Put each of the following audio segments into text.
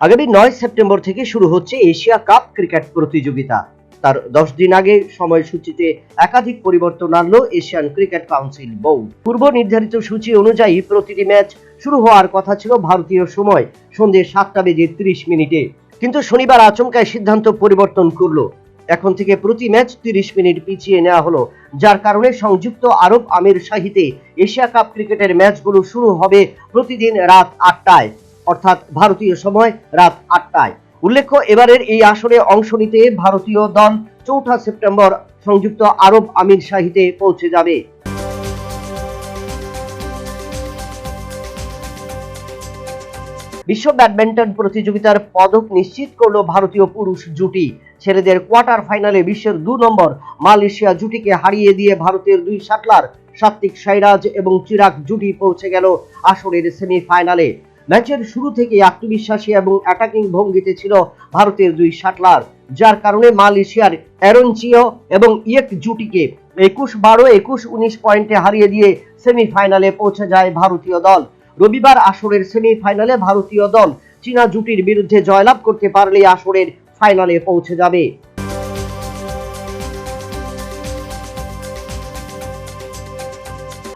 আগামী নয় সেপ্টেম্বর থেকে শুরু হচ্ছে এশিয়া কাপ ক্রিকেট প্রতিযোগিতা। তার দশ দিন আগে সময়সূচিতে একাধিক পরিবর্তন আনলো এশিয়ান ক্রিকেট কাউন্সিল বোর্ড। পূর্ব নির্ধারিত সূচি অনুযায়ী প্রতিটি ম্যাচ শুরু হওয়ার কথা ছিল ভারতীয় সময়, সন্ধ্যে সাতটা বেজে ত্রিশ মিনিটে। কিন্তু শনিবার আচমকায় সিদ্ধান্ত পরিবর্তন করল। এখন থেকে প্রতি ম্যাচ তিরিশ মিনিট পিছিয়ে নেওয়া হলো, যার কারণে সংযুক্ত আরব আমির শাহিতে এশিয়া কাপ ক্রিকেটের ম্যাচগুলো শুরু হবে প্রতিদিন রাত আটটায়। অর্থাৎ ভারতীয় সময় রাত আটটায়। উল্লেখ্য, এবারের এই আসরে অংশ নিতে ভারতীয় দল চৌঠা সেপ্টেম্বর সংযুক্ত আরব আমির শাহিতে পৌঁছে যাবে। বিশ্ব ব্যাডমিন্টন প্রতিযোগিতার পদক নিশ্চিত করল ভারতীয় পুরুষ জুটি। ছেলেদের কোয়ার্টার ফাইনালে বিশ্বের দু নম্বর মালয়েশিয়া জুটিকে হারিয়ে দিয়ে ভারতের দুই শাটলার সাত্বিক সাইরাজ এবং চিরাগ জুটি পৌঁছে গেল আসরের সেমিফাইনালে। ম্যাচের শুরু থেকে আত্মবিশ্বাসী এবং অ্যাটাকিং ভঙ্গিতে ছিল ভারতের দুই শাটলার, যার কারণে মালয়েশিয়ার অ্যারনচিও এবং ইয়েক জুটিকে একুশ বারো, একুশ উনিশ পয়েন্টে হারিয়ে দিয়ে সেমিফাইনালে পৌঁছে যায় ভারতীয় দল। রবিবার আসরের সেমিফাইনালে ভারতীয় দল চীনা জুটির বিরুদ্ধে জয়লাভ করতে পারলে আসরের ফাইনালে পৌঁছে যাবে।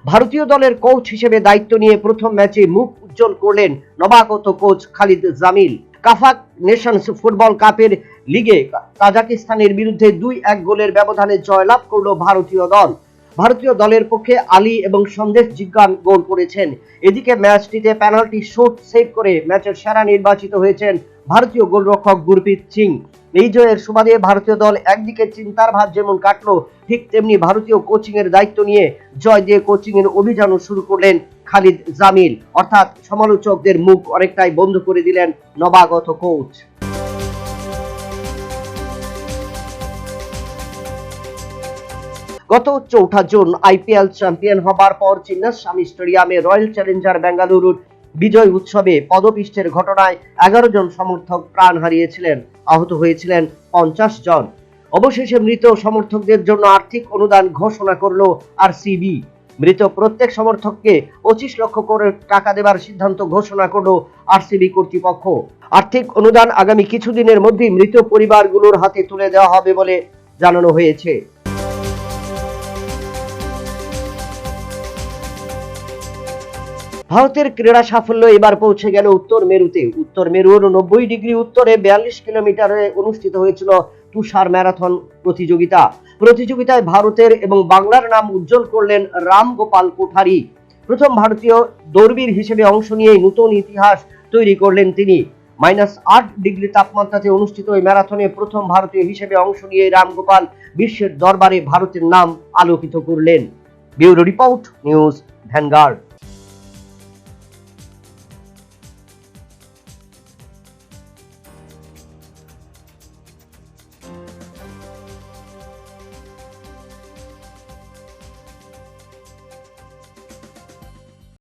ভারতীয় দলের কোচ হিসেবে দায়িত্ব নিয়ে প্রথম ম্যাচে মুখ উজ্জ্বল করলেন নবাগত কোচ খালিদ জামিল। কাফাক নেশনস ফুটবল কাপের লিগে কাজাকিস্তানের বিরুদ্ধে দুই এক গোলের ব্যবধানে জয়লাভ করল ভারতীয় দল। ভারতীয় দলের পক্ষে আলী এবং সন্দেশ জিজ্ঞান গোল করেছেন। এদিকে ম্যাচটিতে পেনাল্টি শট সেভ করে ম্যাচের সেরা নির্বাচিত হয়েছেন ভারতীয় গোলরক্ষক গুরপ্রীত সিং। এই জয়ের সুবাদে ভারতীয় দল একদিকে চিন্তার ভাত যেমন কাটলো, ঠিক তেমনি ভারতীয় কোচিং এর দায়িত্ব নিয়ে জয় দিয়ে কোচিং এর অভিযানও শুরু করলেন খালিদ জামিল। অর্থাৎ সমালোচকদের মুখ অনেকটাই বন্ধ করে দিলেন নবাগত কোচ গত চৌঠা জুন আইপিএল চ্যাম্পিয়ন হবার পর চিন্নাস্বামী স্টেডিয়ামে রয়্যাল চ্যালেঞ্জার বেঙ্গালুরুর বিজয় উৎসবে পদপিষ্টের ঘটনায় এগারো জন সমর্থক প্রাণ হারিয়েছিলেন, আহত হয়েছিলেন পঞ্চাশ জন। অবশেষে মৃত সমর্থকদের জন্য আর্থিক অনুদান ঘোষণা করল আর সিবি মৃত প্রত্যেক সমর্থককে পঁচিশ লক্ষ করে টাকা দেবার সিদ্ধান্ত ঘোষণা করল আরসিবি কর্তৃপক্ষ। আর্থিক অনুদান আগামী কিছুদিনের মধ্যেই মৃত পরিবারগুলোর হাতে তুলে দেওয়া হবে বলে জানানো হয়েছে। ভারতের ক্রীড়া সাফল্য এবার পৌঁছে গেল উত্তর মেরুতে। উত্তর মেরুর নব্বই ডিগ্রি উত্তরে বিয়াল্লিশ কিলোমিটারে অনুষ্ঠিত হয়েছিল তুষার ম্যারাথন প্রতিযোগিতা। প্রতিযোগিতায় ভারতের এবং বাংলার নাম উজ্জ্বল করলেন রাম গোপাল কোঠারি। প্রথম ভারতীয় দৌড়বীর হিসেবে অংশ নিয়ে নতুন ইতিহাস তৈরি করলেন তিনি। মাইনাস আট ডিগ্রি তাপমাত্রাতে অনুষ্ঠিত ওই ম্যারাথনে প্রথম ভারতীয় হিসেবে অংশ নিয়ে রামগোপাল বিশ্বের দরবারে ভারতের নাম আলোকিত করলেন। Bureau report news vanguard.